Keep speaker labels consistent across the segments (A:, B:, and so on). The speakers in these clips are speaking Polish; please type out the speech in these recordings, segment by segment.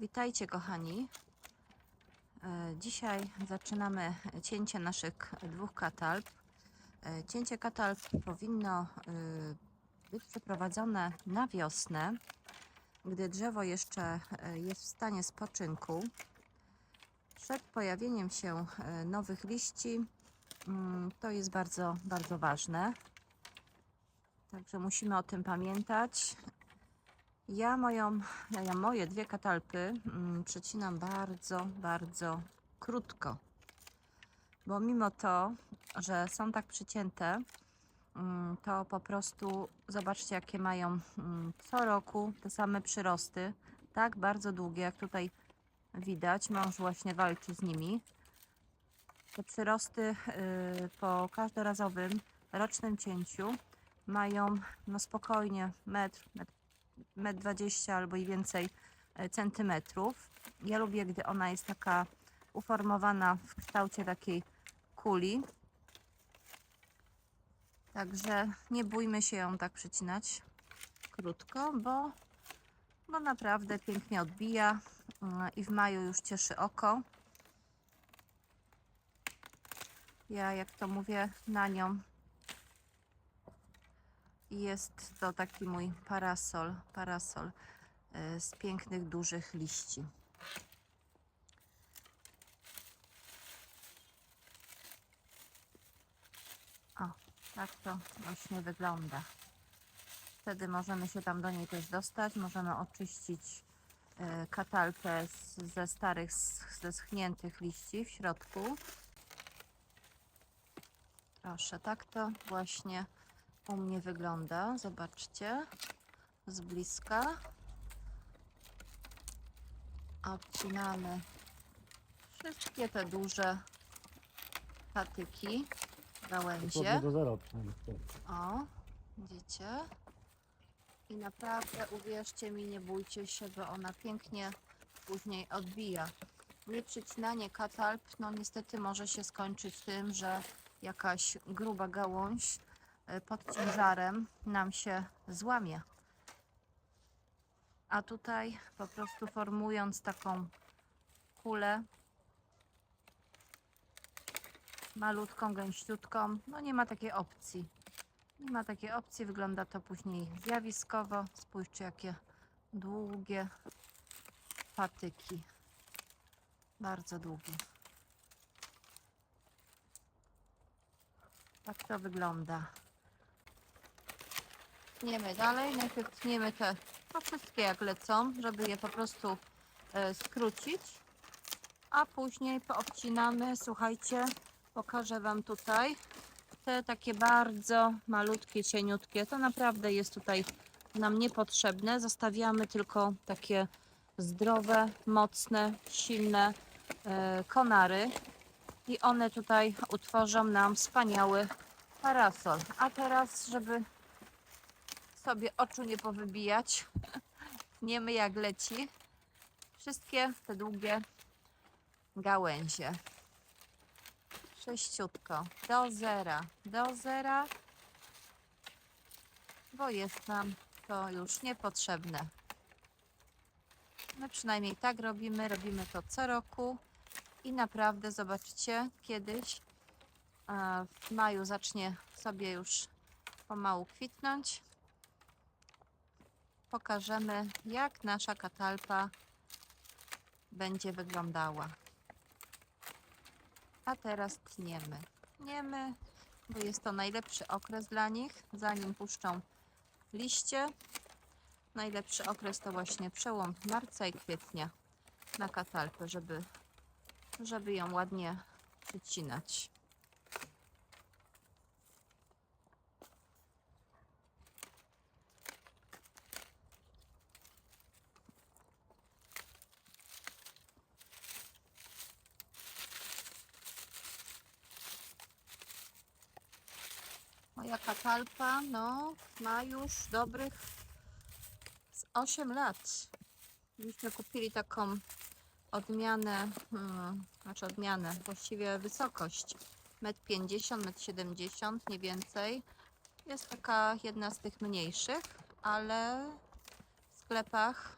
A: Witajcie kochani. E, Dzisiaj zaczynamy cięcie naszych dwóch katalp. E, Cięcie katalp powinno y, być przeprowadzone na wiosnę, gdy drzewo jeszcze e, jest w stanie spoczynku. Przed pojawieniem się e, nowych liści mm, to jest bardzo, bardzo ważne. Także musimy o tym pamiętać. Ja moją, ja moje dwie katalpy mm, przecinam bardzo, bardzo krótko. Bo mimo to, że są tak przycięte, mm, to po prostu zobaczcie, jakie mają mm, co roku te same przyrosty. Tak bardzo długie, jak tutaj widać. Mąż właśnie walczy z nimi. Te przyrosty y, po każdorazowym rocznym cięciu mają no spokojnie metr, metr metr 20 albo i więcej e, centymetrów. Ja lubię, gdy ona jest taka uformowana w kształcie takiej kuli. Także nie bójmy się ją tak przycinać krótko, bo, bo naprawdę pięknie odbija mm, i w maju już cieszy oko. Ja, jak to mówię, na nią jest to taki mój parasol, parasol e, z pięknych, dużych liści. O, tak to właśnie wygląda. Wtedy możemy się tam do niej też dostać. Możemy oczyścić e, katalpę z, ze starych, z- ze schniętych liści w środku. Proszę, tak to właśnie u mnie wygląda. Zobaczcie z bliska. Odcinamy wszystkie te duże patyki, gałęzie.
B: do niestety.
A: O, widzicie? I naprawdę uwierzcie mi, nie bójcie się, bo ona pięknie później odbija. Nieprzycinanie katalp, no niestety może się skończyć tym, że jakaś gruba gałąź pod ciężarem nam się złamie. A tutaj po prostu formując taką kulę malutką, gęściutką, no nie ma takiej opcji. Nie ma takiej opcji, wygląda to później zjawiskowo. Spójrzcie, jakie długie patyki. Bardzo długie. Tak to wygląda. Tniemy dalej. Najpierw tniemy te no wszystkie jak lecą, żeby je po prostu e, skrócić. A później poobcinamy, słuchajcie, pokażę Wam tutaj te takie bardzo malutkie, cieniutkie, to naprawdę jest tutaj nam niepotrzebne. Zostawiamy tylko takie zdrowe, mocne, silne e, konary i one tutaj utworzą nam wspaniały parasol. A teraz, żeby sobie oczu nie powybijać, tniemy jak leci. Wszystkie te długie gałęzie. Sześciutko. Do zera, do zera, bo jest nam to już niepotrzebne. My przynajmniej tak robimy, robimy to co roku. I naprawdę zobaczcie, kiedyś w maju zacznie sobie już pomału kwitnąć. Pokażemy, jak nasza katalpa będzie wyglądała. A teraz tniemy. Tniemy, bo jest to najlepszy okres dla nich, zanim puszczą liście. Najlepszy okres to właśnie przełom marca i kwietnia na katalpę, żeby, żeby ją ładnie przycinać. Katalpa, no, ma już dobrych z 8 lat. Myśmy kupili taką odmianę, hmm, znaczy odmianę, właściwie wysokość 1,50 m, 1,70 m, nie więcej. Jest taka jedna z tych mniejszych, ale w sklepach,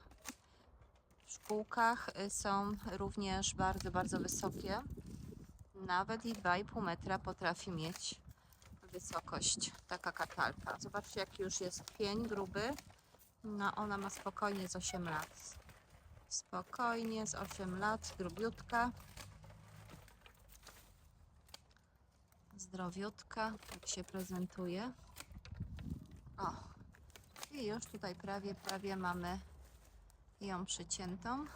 A: w półkach y, są również bardzo, bardzo wysokie. Nawet i 2,5 metra potrafi mieć wysokość taka katalpa. Zobaczcie, jaki już jest pień gruby. No, ona ma spokojnie z 8 lat. Spokojnie z 8 lat, grubiutka. Zdrowiutka, tak się prezentuje. O, i już tutaj prawie, prawie mamy ją przyciętą.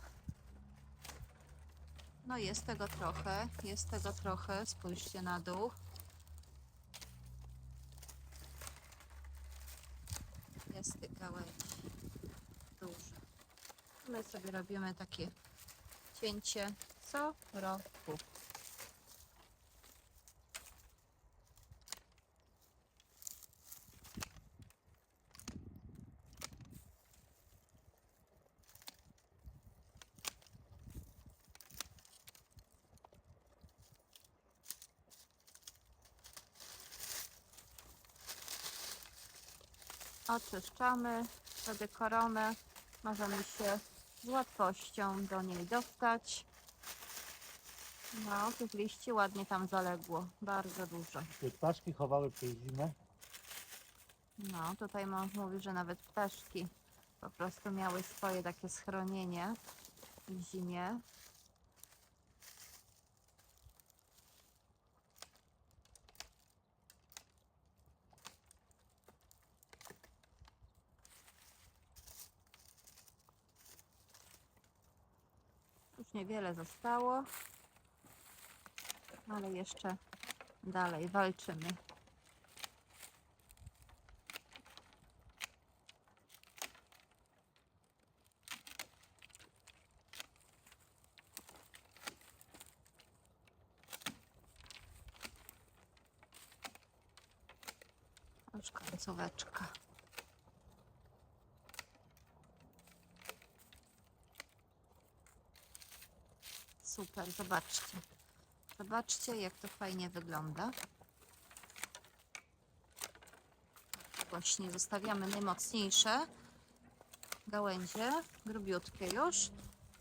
A: No jest tego trochę, jest tego trochę. Spójrzcie na dół. Jest tych gałęzi dużo. My sobie robimy takie cięcie co roku. Oczyszczamy sobie koronę. Możemy się z łatwością do niej dostać. No, tych liści ładnie tam zaległo. Bardzo dużo.
B: Te ptaszki chowały przez zimę.
A: No, tutaj mąż mówi, że nawet ptaszki po prostu miały swoje takie schronienie w zimie. Niewiele zostało, ale jeszcze dalej walczymy. Już końcóweczka. Super, zobaczcie. Zobaczcie, jak to fajnie wygląda. Właśnie zostawiamy najmocniejsze gałęzie, grubiutkie już.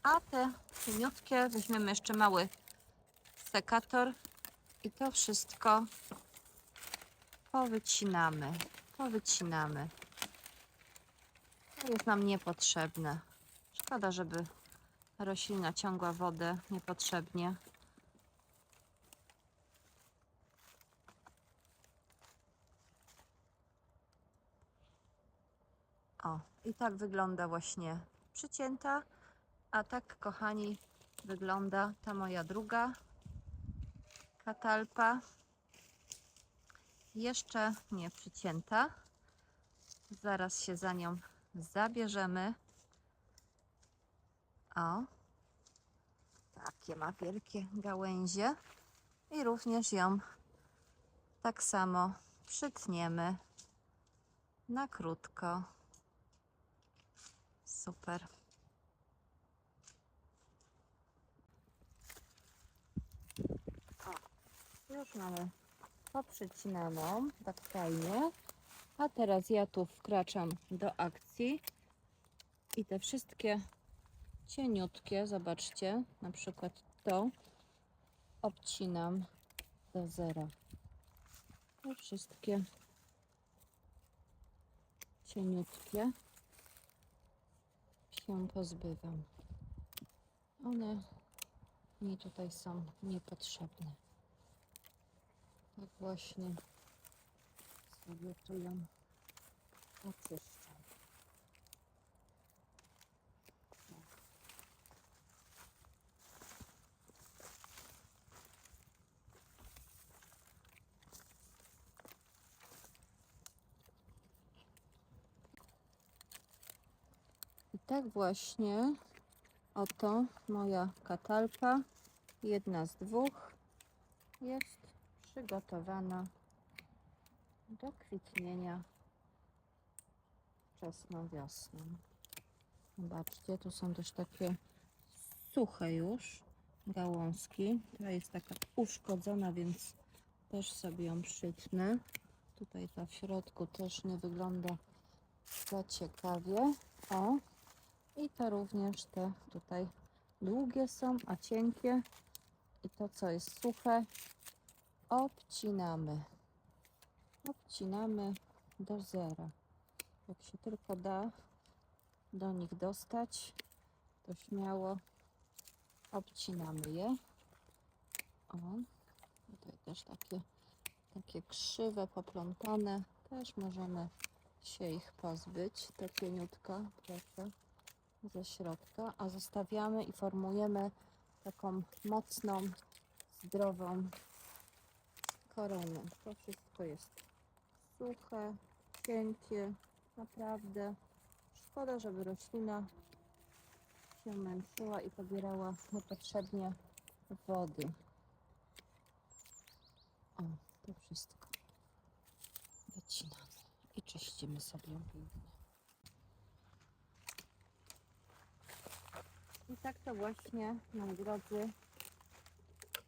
A: A te cieniutkie weźmiemy jeszcze mały sekator i to wszystko powycinamy. Powycinamy. To jest nam niepotrzebne. Szkoda, żeby roślina ciągła wodę niepotrzebnie. O, i tak wygląda właśnie przycięta. A tak, kochani, wygląda ta moja druga katalpa. Jeszcze nie przycięta. Zaraz się za nią zabierzemy. O, takie ma wielkie gałęzie. I również ją tak samo przytniemy na krótko. Super. O, już mamy poprzycinaną, tak fajnie. A teraz ja tu wkraczam do akcji i te wszystkie cieniutkie, zobaczcie, na przykład to obcinam do zera. I wszystkie cieniutkie się pozbywam. One mi tutaj są niepotrzebne. Tak właśnie sobie tu. I tak właśnie oto moja katalpa, jedna z dwóch, jest przygotowana do kwitnienia wczesną wiosną. Zobaczcie, tu są też takie suche już gałązki. Ta jest taka uszkodzona, więc też sobie ją przytnę. Tutaj ta w środku też nie wygląda za ciekawie. O, I to również te tutaj długie są, a cienkie. I to, co jest suche, obcinamy. Obcinamy do zera. Jak się tylko da do nich dostać, to śmiało obcinamy je. O, tutaj też takie, takie krzywe, poplątane. Też możemy się ich pozbyć. Te cieniutka, proszę, ze środka. A zostawiamy i formujemy taką mocną, zdrową koronę. To wszystko jest suche, cienkie, naprawdę. Szkoda, żeby roślina się męczyła i pobierała niepotrzebnie wody. O, to wszystko wycinamy i czyścimy sobie pięknie. Tak to właśnie, moi drodzy,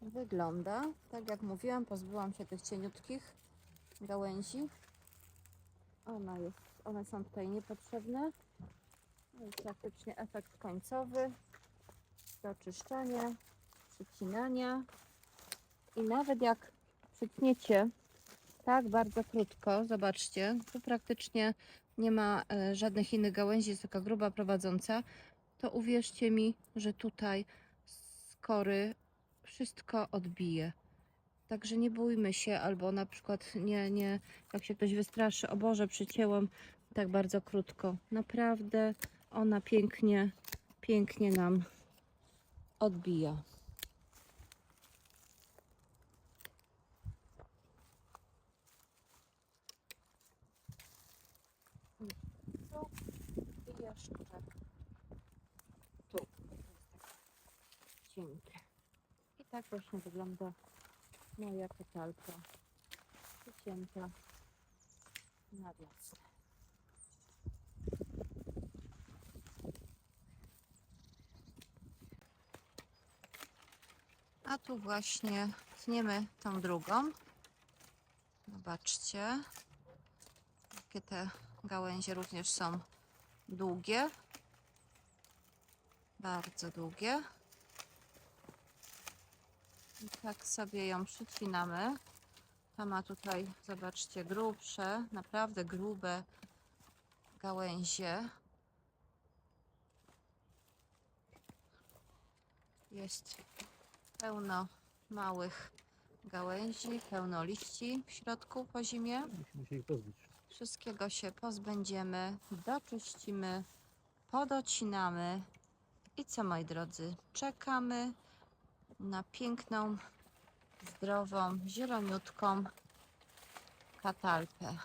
A: wygląda. Tak jak mówiłam, pozbyłam się tych cieniutkich gałęzi. Ona jest, one są tutaj niepotrzebne. Jest praktycznie efekt końcowy. Do czyszczenia, przycinania. I nawet jak przytniecie tak bardzo krótko, zobaczcie, tu praktycznie nie ma e, żadnych innych gałęzi, jest taka gruba prowadząca, to uwierzcie mi, że tutaj z kory wszystko odbije. Także nie bójmy się, albo na przykład nie, nie, jak się ktoś wystraszy, o Boże, przycięłam tak bardzo krótko. Naprawdę ona pięknie, pięknie nam odbija. Tu i jeszcze tu. To jest tak cienkie. I tak właśnie wygląda moja kotalka przycięta na wiosnę. A tu właśnie tniemy tą drugą. Zobaczcie, jakie te gałęzie również są długie. Bardzo długie. I tak sobie ją przycinamy. Ta ma tutaj, zobaczcie, grubsze, naprawdę grube gałęzie. Jest pełno małych gałęzi, pełno liści w środku po zimie.
B: Musimy się ich pozbyć.
A: Wszystkiego się pozbędziemy, doczyścimy, podocinamy i co moi drodzy, czekamy na piękną, zdrową, zieloniutką katalpę.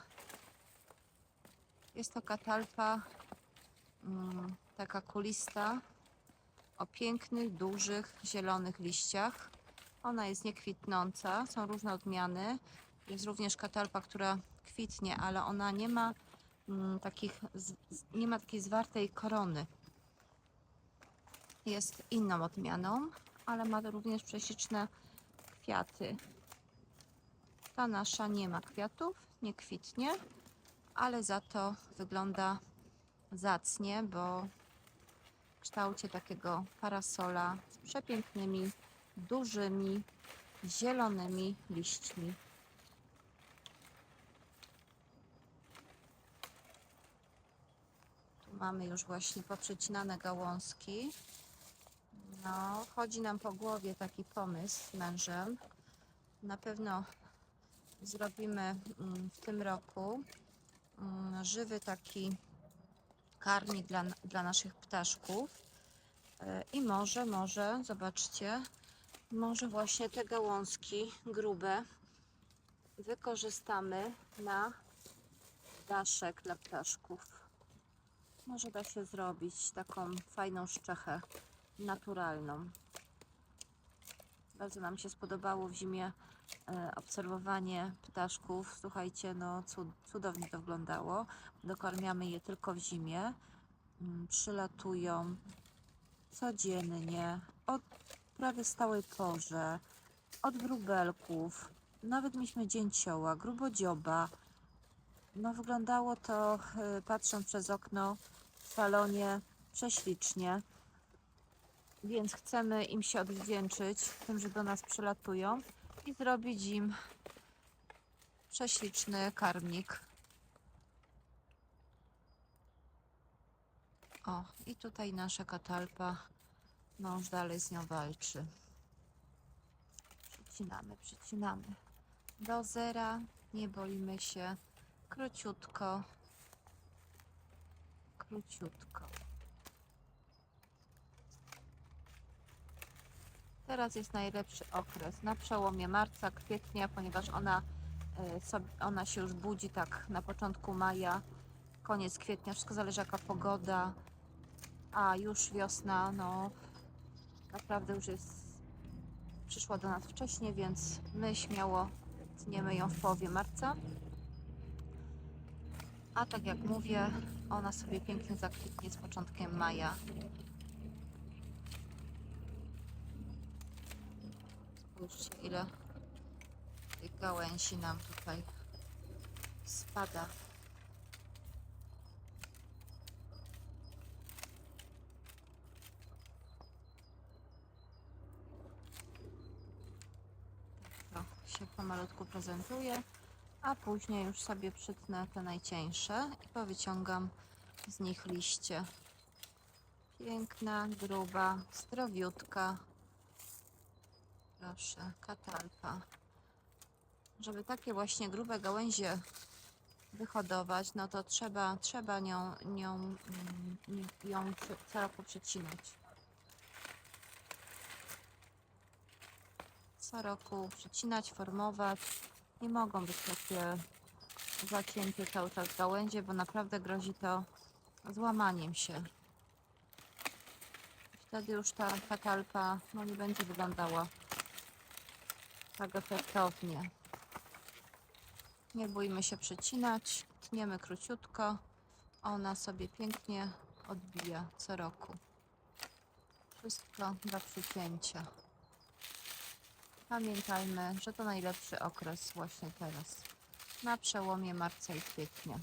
A: Jest to katalpa mm, taka kulista o pięknych, dużych, zielonych liściach. Ona jest niekwitnąca, są różne odmiany. Jest również katalpa, która kwitnie, ale ona nie ma mm, takich, nie ma takiej zwartej korony. Jest inną odmianą, ale ma również prześliczne kwiaty. Ta nasza nie ma kwiatów, nie kwitnie, ale za to wygląda zacnie, bo w kształcie takiego parasola z przepięknymi, dużymi, zielonymi liśćmi. Tu mamy już właśnie poprzecinane gałązki. No, chodzi nam po głowie taki pomysł z mężem. Na pewno zrobimy mm, w tym roku mm, żywy taki karnik dla, dla naszych ptaszków. E, I może, może, zobaczcie, może właśnie te gałązki grube wykorzystamy na daszek dla ptaszków. Może da się zrobić taką fajną szczechę naturalną. Bardzo nam się spodobało w zimie e, obserwowanie ptaszków. Słuchajcie, no cud, cudownie to wyglądało. Dokarmiamy je tylko w zimie. Mm, Przylatują codziennie, od prawie stałej porze, od wróbelków. Nawet mieliśmy dzięcioła, grubodzioba. No wyglądało to, e, patrząc przez okno w salonie, prześlicznie. Więc chcemy im się odwdzięczyć tym, że do nas przylatują i zrobić im prześliczny karmnik. O, i tutaj nasza katalpa. Mąż dalej z nią walczy. Przycinamy, przycinamy. Do zera, nie boimy się. Króciutko. Króciutko. Teraz jest najlepszy okres na przełomie marca, kwietnia, ponieważ ona, e, ona się już budzi tak na początku maja, koniec kwietnia, wszystko zależy jaka pogoda, a już wiosna, no naprawdę już jest, przyszła do nas wcześniej, więc my śmiało tniemy ją w połowie marca. A tak jak mówię, ona sobie pięknie zakwitnie z początkiem maja. Spójrzcie, ile tych gałęzi nam tutaj spada. Tak to się pomalutku prezentuje, a później już sobie przytnę te najcieńsze i powyciągam z nich liście. Piękna, gruba, zdrowiutka. Proszę, katalpa. Żeby takie właśnie grube gałęzie wyhodować, no to trzeba, trzeba nią, nią, mm, ją co roku przycinać. Co roku przycinać, formować. Nie mogą być takie zacięte cały czas gałęzie, bo naprawdę grozi to złamaniem się. Wtedy już ta katalpa no, nie będzie wyglądała tak efektownie. Nie bójmy się przycinać, tniemy króciutko, ona sobie pięknie odbija co roku. Wszystko do przycięcia. Pamiętajmy, że to najlepszy okres właśnie teraz, na przełomie marca i kwietnia.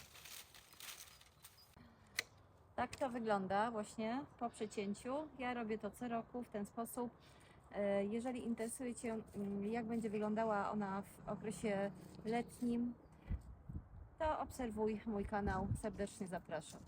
A: Tak to wygląda właśnie po przecięciu. Ja robię to co roku w ten sposób. E, Jeżeli interesuje Cię, mm, jak będzie wyglądała ona w okresie letnim, to obserwuj mój kanał. Serdecznie zapraszam.